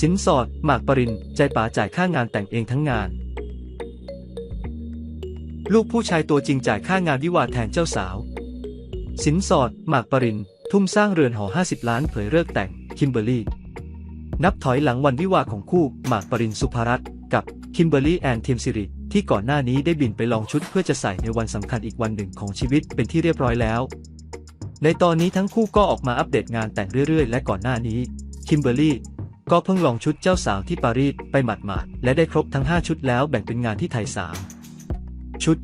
สินสอด หมากปริน ใจป๋าจ่ายค่างานแต่งเองทั้งงาน ลูกผู้ชายตัวจริงจ่ายค่างานวิวาแทนเจ้าสาว สินสอด หมากปริน ทุ่มสร้างเรือนหอ 50 ล้านเผยเลิกแต่ง คิมเบอร์รี่ นับถอยหลังวันวิวาของคู่ หมากปรินสุภารัตน์กับคิมเบอร์รี่แอนทีมซิริที่ก่อนหน้านี้ได้บินไปลองชุดเพื่อจะใส่ในวันสำคัญอีกวันหนึ่งของชีวิตเป็นที่เรียบร้อยแล้ว ในตอนนี้ทั้งคู่ก็ออกมาอัปเดตงานแต่งเรื่อยๆ และก่อนหน้านี้คิมเบอร์รี่ ก็เพิ่งลองชุดเจ้าสาวที่ปารีสไปหมาดๆและได้ครบทั้ง 5 ชุดแล้วแบ่งเป็นงานที่ไทย 3 ชุด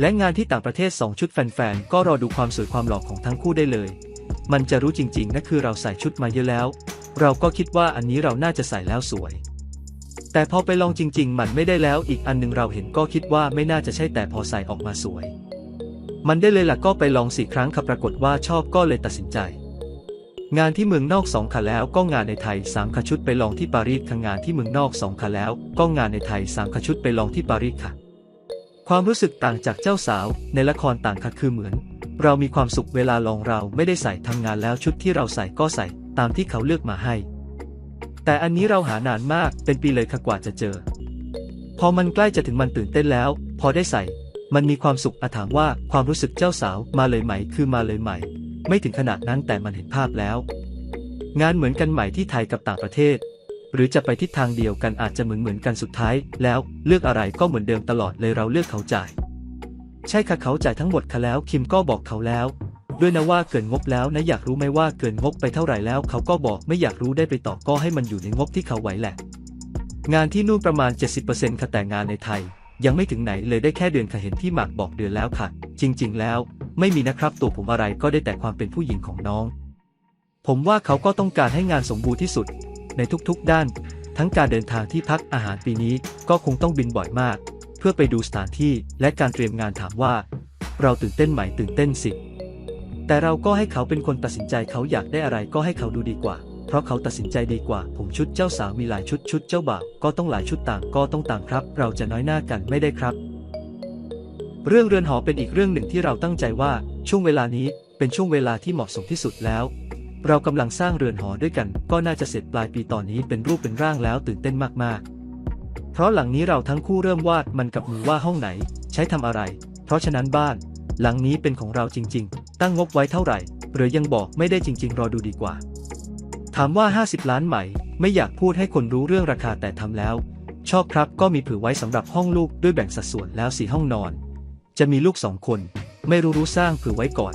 และงานที่ต่างประเทศ 2 ชุดแฟนๆ ก็รอดูความสวยความหล่อของทั้งคู่ได้เลย มันจะรู้จริงๆนะคือเราใส่ชุดมาเยอะแล้ว เราก็คิดว่าอันนี้เราน่าจะใส่แล้วสวย แต่พอไปลองจริง ๆ มันไม่ได้แล้วอีกอันหนึงเราเห็นก็คิดว่าไม่น่าจะใช่แต่พอใส่ออกมาสวย มันได้เลยล่ะก็ไปลองสี่ครั้งครับปรากฏว่าชอบก็เลยตัดสินใจ งานที่เมืองนอกสองค่ะแล้วก็งานในไทยสามค่ะชุดไปลองที่ปารีสค่ะงานที่เมืองนอกสองค่ะแล้วก็งานในไทยสามค่ะชุดไปลองที่ปารีสค่ะ ความรู้สึกต่างจากเจ้าสาว ในละครต่างค่ะคือเหมือน เรามีความสุขเวลาลองเราไม่ได้ใส่ทำงานแล้วชุดที่เราใส่ก็ใส่ตามที่เขาเลือกมาให้ แต่อันนี้เราหานานมากเป็นปีเลยค่ะกว่าจะเจอ พอมันใกล้จะถึงมันตื่นเต้นแล้ว พอได้ใส่ มันมีความสุขอาถามว่าความรู้สึกเจ้าสาวมาเลยไหมคือมาเลยไหม ไม่ถึงขนาดนั้นแต่มันเห็นภาพแล้ว งานเหมือนกันใหม่ที่ไทยกับต่างประเทศ หรือจะไปทิศทางเดียวกันอาจจะเหมือนเหมือนกันสุดท้าย แล้วเลือกอะไรก็เหมือนเดิมตลอดเลยเราเลือกเขาจ่าย ใช่ค่ะเขาจ่ายทั้งหมดค่ะแล้วคิมก็บอกเขาแล้ว ด้วยนะว่าเกินงบแล้วนะอยากรู้ไหมว่าเกินงบไปเท่าไหร่แล้ว เขาก็บอกไม่อยากรู้ได้ไปต่อก็ให้มันอยู่ในงบที่เขาไหวแหละ งานที่นู่นประมาณ 70%ค่ะแต่งานในไทยยังไม่ถึงไหนเลยได้แค่เดือนค่ะเห็นที่หมากบอกเดือนแล้วค่ะ จริง ๆ แล้ว ไม่มีนะครับตัวผมอะไรก็ได้แต่ความเป็นผู้หญิงของน้อง ผมว่าเขาก็ต้องการให้งานสมบูรณ์ที่สุด ในทุกๆด้าน ทั้งการเดินทางที่พักอาหารปีนี้ก็คงต้องบินบ่อยมาก เพื่อไปดูสถานที่และการเตรียมงานถามว่า เราตื่นเต้นไหมตื่นเต้นสิแต่เราก็ให้เขาเป็นคนตัดสินใจเขาอยากได้อะไรก็ให้เขาดูดีกว่า เพราะเขาตัดสินใจดีกว่า ผมชุดเจ้าสาวมีหลายชุดชุดเจ้าบ่าวก็ต้องหลายชุดต่างก็ต้องต่างครับ เราจะน้อยหน้ากันไม่ได้ครับ เรื่องเรือนหอเป็นอีกเรื่องหนึ่งที่เราตั้งใจว่าช่วงเวลานี้เป็นช่วงเวลาที่เหมาะสมที่สุดแล้ว เรากำลังสร้างเรือนหอด้วยกัน ก็น่าจะเสร็จปลายปีตอนนี้เป็นรูปเป็นร่างแล้วตื่นเต้นมากๆ เพราะหลังนี้เราทั้งคู่เริ่มวาดมันกับมือว่าห้องไหน ใช้ทำอะไร เพราะฉะนั้นบ้าน หลังนี้เป็นของเราจริง ๆ ตั้งงบไว้เท่าไหร่ หรือยังบอกไม่ได้จริง ๆ รอดูดีกว่า ถามว่า 50 ล้านใหมไม่อยากพูดให้คนรู้เรื่องราคาแต่ทำแล้ว ชอบครับก็มีเผื่อไว้สำหรับห้องลูกด้วยแบ่งสัดส่วนแล้วสี่ห้องนอน จะมีลูกสองคน ไม่รู้รู้สร้างเผื่อไว้ก่อน